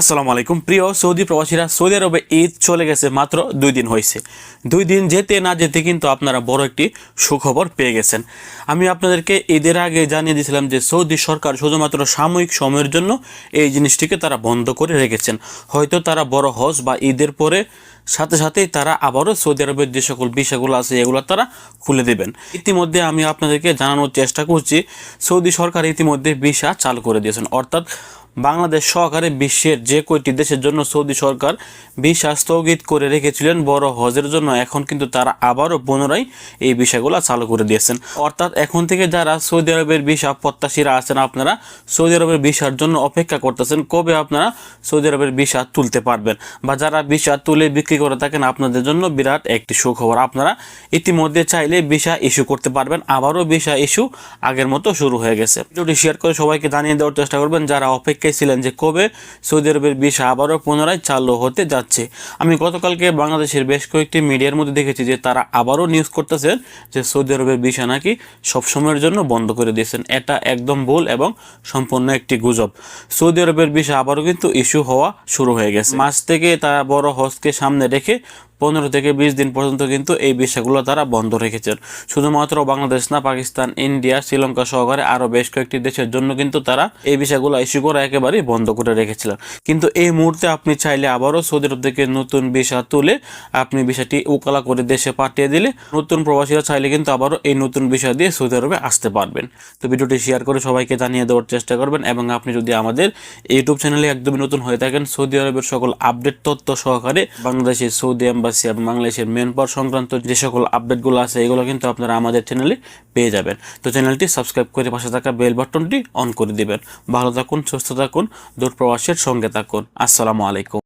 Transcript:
আসসালামু আলাইকুম। প্রিয় সৌদি প্রবাসীরা, সৌদি আরবে ঈদ চলে গেছে মাত্র দুই দিন হয়েছে। দুই দিন যেতে না যেতে কিন্তু আপনারা বড় একটি সুখবর পেয়ে গেছেন। আমি আপনাদেরকে ঈদের আগে জানিয়ে দিয়েছিলাম যে সৌদি সরকার শুধুমাত্র সাময়িক সময়ের জন্য এই জিনিসটিকে তারা বন্ধ করে রেখেছেন। হয়তো তারা বড় হজ বা ঈদের পরে সাথে সাথেই তারা আবারও সৌদি আরবের যে সকল বিষয়গুলো আছে, এগুলো তারা খুলে দেবেন। ইতিমধ্যে আমি আপনাদেরকে জানানোর চেষ্টা করছি, সৌদি সরকার ইতিমধ্যে ভিসা চালু করে দিয়েছেন। অর্থাৎ বাংলাদেশ সহকারে বিশ্বের যে কয়টি দেশের জন্য সৌদি সরকার ভিসা স্থগিত করে রেখেছিলেন বড় হজের জন্য, এখন কিন্তু তারা আবারও পুনরায় এই বিষয়গুলো চালু করে দিয়েছেন। অর্থাৎ এখন থেকে যারা সৌদি আরবের ভিসা প্রত্যাশীরা আছেন, আপনারা সৌদি আরবের ভিসার জন্য অপেক্ষা করতেছেন, কবে আপনারা সৌদি আরবের ভিসা তুলতে পারবেন? বা যারা ভিসা তুলে বিক্রি করে থাকেন, আপনাদের জন্য বিরাট একটি সুখবর। আপনারা ইতিমধ্যে চাইলে ভিসা ইস্যু করতে পারবেন, আবারও ভিসা ইস্যু আগের মতো শুরু হয়ে গেছে। ভিডিওটি শেয়ার করে সবাইকে জানিয়ে দেওয়ার চেষ্টা করবেন, যারা অপেক্ষায় ছিলেন যে কবে সৌদি আরবের ভিসা আবারও পুনরায় চালু হতে যাচ্ছে। আমি গতকালকে বাংলাদেশের বেশ কয়েকটি মিডিয়ার মধ্যে দেখেছি যে তারা আবারও নিউজ করতেছেন যে সৌদি আরবের ভিসা নাকি সবসময়ের জন্য বন্ধ করে দিয়েছেন। এটা একদম ভুল এবং সম্পূর্ণ একটি গুজব। সৌদি আরবের ভিসা আবারও কিন্তু ইস্যু হওয়া শুরু হয়ে গেছে। মাস থেকে তারা বড় হজকে সামনে রেখে পনেরো থেকে বিশ দিন পর্যন্ত কিন্তু এই ভিসাগুলো তারা বন্ধ রেখেছেন। শুধুমাত্র বাংলাদেশ না, পাকিস্তান, ইন্ডিয়া, শ্রীলঙ্কা সহকারে আরও বেশ কয়েকটি দেশের জন্য কিন্তু তারা এই ভিসাগুলো ইস্যু করা একেবারেই বন্ধ করে রেখেছিলেন। কিন্তু এই মুহূর্তে আপনি চাইলে আবারও সৌদি আরব থেকে নতুন ভিসা তুলে আপনি ভিসাটি উকালা করে দেশে পাঠিয়ে দিলে নতুন প্রবাসীরা চাইলে কিন্তু আবারও এই নতুন ভিসা দিয়ে সৌদি আরবে আসতে পারবেন। তো ভিডিওটি শেয়ার করে সবাইকে জানিয়ে দেওয়ার চেষ্টা করবেন এবং আপনি যদি আমাদের ইউটিউব চ্যানেলে একদমই নতুন হয়ে থাকেন, সৌদি আরবের সকল আপডেট তথ্য সহকারে বাংলাদেশের সৌদি এম্বাসি এবং বাংলাদেশের মেন পাওয়ার সংক্রান্ত যে সকল আপডেটগুলো আছে, এগুলো কিন্তু আপনারা আমাদের চ্যানেলে পেয়ে যাবেন। তো চ্যানেলটি সাবস্ক্রাইব করে পাশে থাকা বেল বাটনটি অন করে দিবেন। ভালো থাকুন, সুস্থ থাকুন দূর প্রবাসের সঙ্গে থাকুন। আসসালামু আলাইকুম।